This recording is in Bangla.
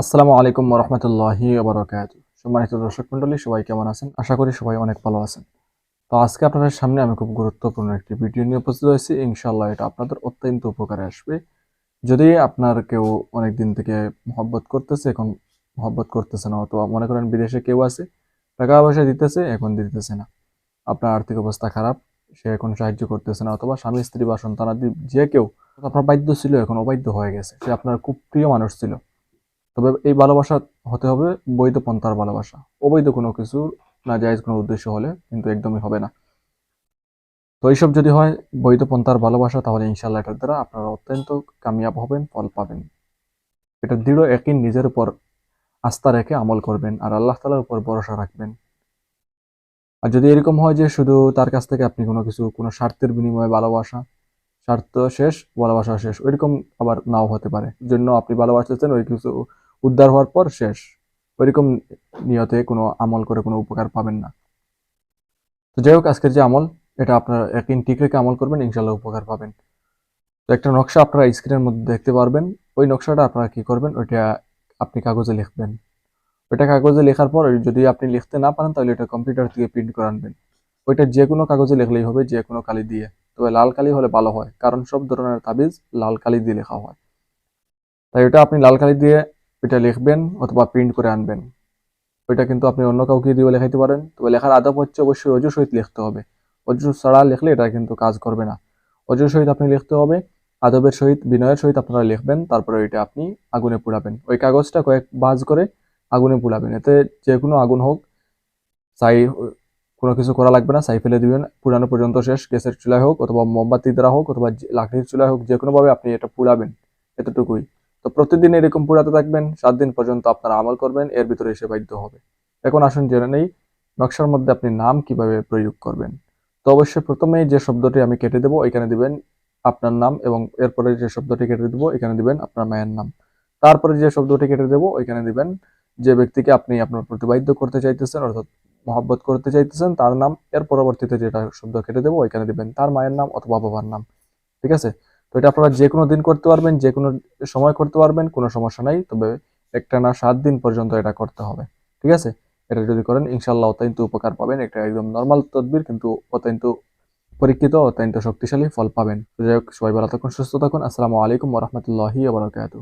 আসসালামু আলাইকুম রহমতুল্লাহি বরকাত সম্মানিত দর্শক মন্ডলী সবাই কেমন আছেন? আশা করি সবাই অনেক ভালো আছেন। তো আজকে আপনাদের সামনে আমি খুব গুরুত্বপূর্ণ একটি ভিডিও নিয়ে উপস্থিত হয়েছি। ইনশাল্লাহ এটা আপনাদের অত্যন্ত উপকারে আসবে। যদি আপনার কেউ অনেক দিন থেকে মহব্বত করতেছে, এখন মহব্বত করতেছে না, অথবা মনে করেন বিদেশে কেউ আছে, টাকা পয়সা দিতেছে, এখন দিতেছে না। আপনার আর্থিক অবস্থা খারাপ, সে এখন সাহায্য করতেছে না, অথবা স্বামী, স্ত্রী বা সন্তানাদি যে কেউ আপনার বাধ্য ছিল, এখন অবাধ্য হয়ে গেছে। সে আপনার খুব প্রিয় মানুষ ছিল। তবে এই ভালোবাসা হতে হবে বৈধ পন্থার ভালোবাসা। অবৈধ কোনো কিছু না জায়েজ কোনো উদ্দেশ্য হলে কিন্তু একদমই হবে না। তো এইসব যদি হয় বৈধ পন্থার ভালোবাসা, তাহলে ইনশাল্লাহ এটার দ্বারা আপনারা অত্যন্ত কামিয়াব হবেন, ফল পাবেন। এটা দৃঢ় একই নিজের উপর আস্থা রেখে আমল করবেন আর আল্লাহ তালার উপর ভরসা রাখবেন। আর যদি এরকম হয় যে শুধু তার কাছ থেকে আপনি কোনো কিছু, কোনো স্বার্থের বিনিময়ে ভালোবাসা, স্বার্থ শেষ, ভালোবাসা শেষ, ওইরকম আবার নাও হতে পারে। জন্য আপনি ভালোবাসতেছেন, ওই কিছু উদ্ধার হওয়ার পর শেষ। ওইরকম নিয়তে কোনো আমল করে কোনো উপকার পাবেন না। তো যাই হোক, আজকের যে আমল, এটা আপনার একদিন ঠিক রেখে আমল করবেন ইনশাল্লাহ উপকার পাবেন। তো একটা নকশা আপনারা স্ক্রিনের মধ্যে দেখতে পারবেন। ওই নকশাটা আপনারা কি করবেন? ওইটা আপনি কাগজে লিখবেন। ওইটা কাগজে লেখার পর যদি আপনি লিখতে না পারেন, তাহলে এটা কম্পিউটার থেকে প্রিন্ট করে আনবেন। ওইটা যে কোনো কাগজে লিখলেই হবে, যে কোনো কালি দিয়ে। তবে লাল কালি হলে ভালো হয়, কারণ সব ধরনের তাবিজ লাল কালি দিয়ে লেখা হয়। তাই ওটা আপনি লাল কালি দিয়ে ওইটা লিখবেন অথবা প্রিন্ট করে আনবেন। ওইটা কিন্তু আপনি অন্য কাউকে দিয়ে লেখাইতে পারেন। তবে লেখার আদব হচ্ছে অবশ্যই অজু সহিত লিখতে হবে। অজু ছাড়া লিখলে এটা কিন্তু কাজ করবে না। অজু সহিত আপনি লিখতে হবে, আদবের সহিত, বিনয়ের সহিত আপনারা লিখবেন, তারপরে ওইটা আপনি আগুনে পোড়াবেন। ওই কাগজটা কয়েক বাজ করে আগুনে পোড়াবেন। এতে যে কোনো আগুন হোক চাই কোনো কিছু করা লাগবে না ছাই ফেলে দিবেন। পুরানো পর্যন্ত শেষ। গ্যাসের চুলায় হোক অথবা মোমবাতি দ্বারা হোক অথবা লাকড়ির চুলায় হোক যে কোনোভাবে আপনি এটা পুড়াবেন। এতটুকুই। তো প্রতিদিন এরকম পুরাতে থাকবেন, সাত দিন পর্যন্ত আপনারা আমল করবেন, এর ভিতরে এসে বাধ্য হবে। এখন আসুন জেনে নেই নকশার মধ্যে আপনি নাম কীভাবে প্রয়োগ করবেন। তো অবশ্যই প্রথমেই যে শব্দটি আমি কেটে দেবো, এখানে দিবেন আপনার নাম এবং এরপরে যে শব্দটি কেটে দেবো, এখানে দিবেন আপনার মায়ের নাম। তারপরে যে শব্দটি কেটে দেবো ওইখানে দিবেন যে ব্যক্তিকে আপনি আপনার প্রতি বাধ্য করতে চাইতেছেন, অর্থাৎ মহব্বত করতে চাইতেছেন, তার নাম। এর পরবর্তীতে যেটা শব্দ কেটে দেবো ওইখানে দিবেন তার মায়ের নাম অথবা বাবার নাম। ঠিক আছে? তো এটা আপনারা যে কোনো দিন করতে পারবেন যে কোনো সময় করতে পারবেন, কোনো সমস্যা নাই। তবে একটা না সাত দিন পর্যন্ত এটা করতে হবে। ঠিক আছে? এটা যদি করেন ইনশাল্লাহ অত্যন্ত উপকার পাবেন। এটা একদম নর্মাল তদবির, কিন্তু অত্যন্ত পরীক্ষিত, অত্যন্ত শক্তিশালী ফল পাবেন। যাই হোক, সবাই ভালো থাকুন, সুস্থ থাকুন। আসসালামু আলাইকুম রহমতুল্লাহি আবরকাত